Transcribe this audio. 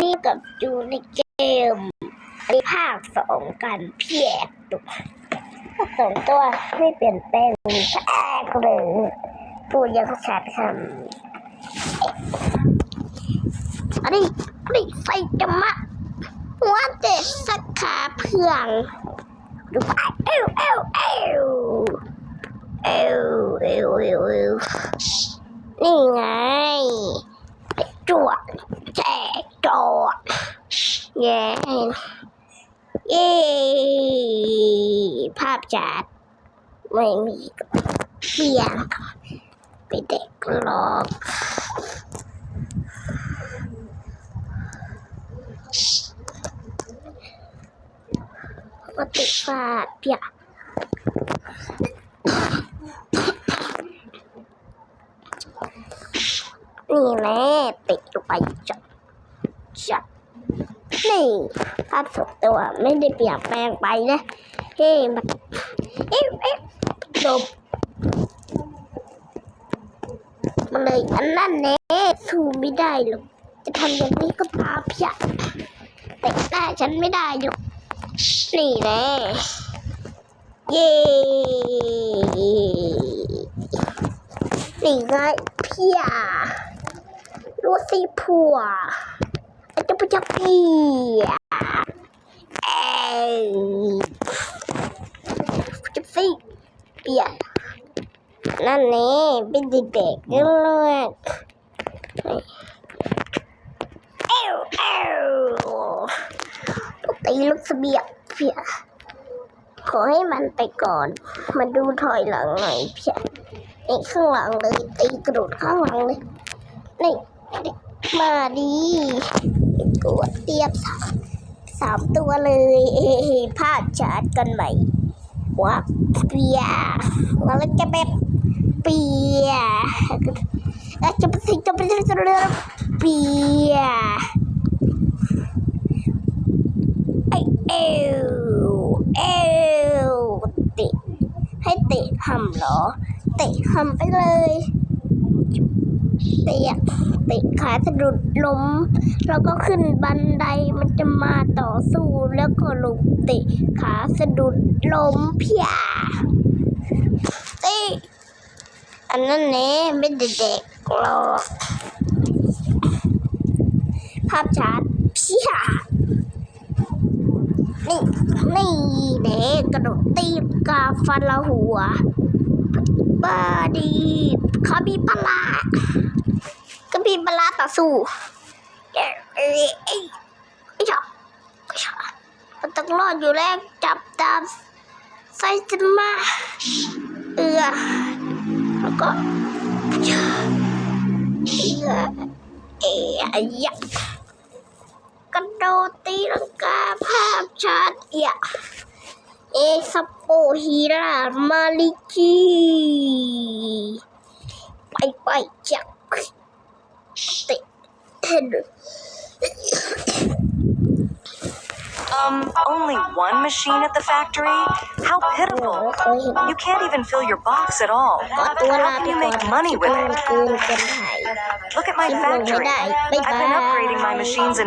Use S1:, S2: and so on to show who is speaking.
S1: วันนี้กับอยู่ในเกมมีภาคสองกันเพียกดูภาคสองตัวไม่เปลี่ยนแปลงแค่เลยพูดยังชัดคำอันนี้อันนี้ใส่จะมาหัวเด็ดสักขาเพื่องดูไปเอวเอวเอวเอวเอวเอวเอวนี่ไงจวดแจกจอด แย่เย้ภาพจัดไม่มีเปียงไปเด็กหรอกมาติดฟาดเปียนี่แน่ติดลงไปจับจับ นี่ภาพสดตัวไม่ได้เปลี่ยนแปลงไปนะเฮ้มันเอ๊ะเอ๊ะจบมันเลยอันนั้นแน่สู้ไม่ได้หรอกจะทำอย่างนี้ก็พาเพียแต่หน้าฉันไม่ได้หรอกนี่แน่เย้นี่ไงเพียรู้สิผัว จะไปจับเพียเอ้ยจับสิเปียนั่นนี่เป็นเด็กๆนี่เลยเอ้วเอ้วตีลูกเสบียเพียขอให้มันไปก่อน มาดูถอยหลังหน่อยเพียนี่ข้างหลังเลยตีกระโดดข้างหลังเลยนี่นี่ มาดีกดเตียบสามสามตัวเลยเอ้พลาดชาร์จกันใหม่ว่าเปียแล้วจะแบบเปียเอ้ยจะไปสิจะไปสิจะไปเปียไอเอวเอวติให้เตะหำเหรอ เตะหำไปเลย เตะเตะขาสะดุดล้ม แล้วก็ขึ้นบันไดมันจะมาต่อสู้แล้วก็ลงเตะขาสะดุดล้มเพียตะอันนั้นเน่ไม่ได้เด็กหรอกภาพชัดเพียนี่นี่เด็กกระโดดตีบกาฟันละหัวบาดีเขามีปลา มีปลาต่อสู้เอ้ยเอ้ไอ้ชอบไอ้ชอบมันต้องรอดอยู่แล้วจับตามไซจะมาเอือแล้วก็เอือเอ้ยอะยะกระโดดตีลังกาภาพชัดเอียเอสโปฮีรามาลิกีไปไปจัก
S2: um, only one machine at the factory? How pitiful. You can't even fill your box at all. How can you make money with it? Look at my factory. I've been upgrading my machines and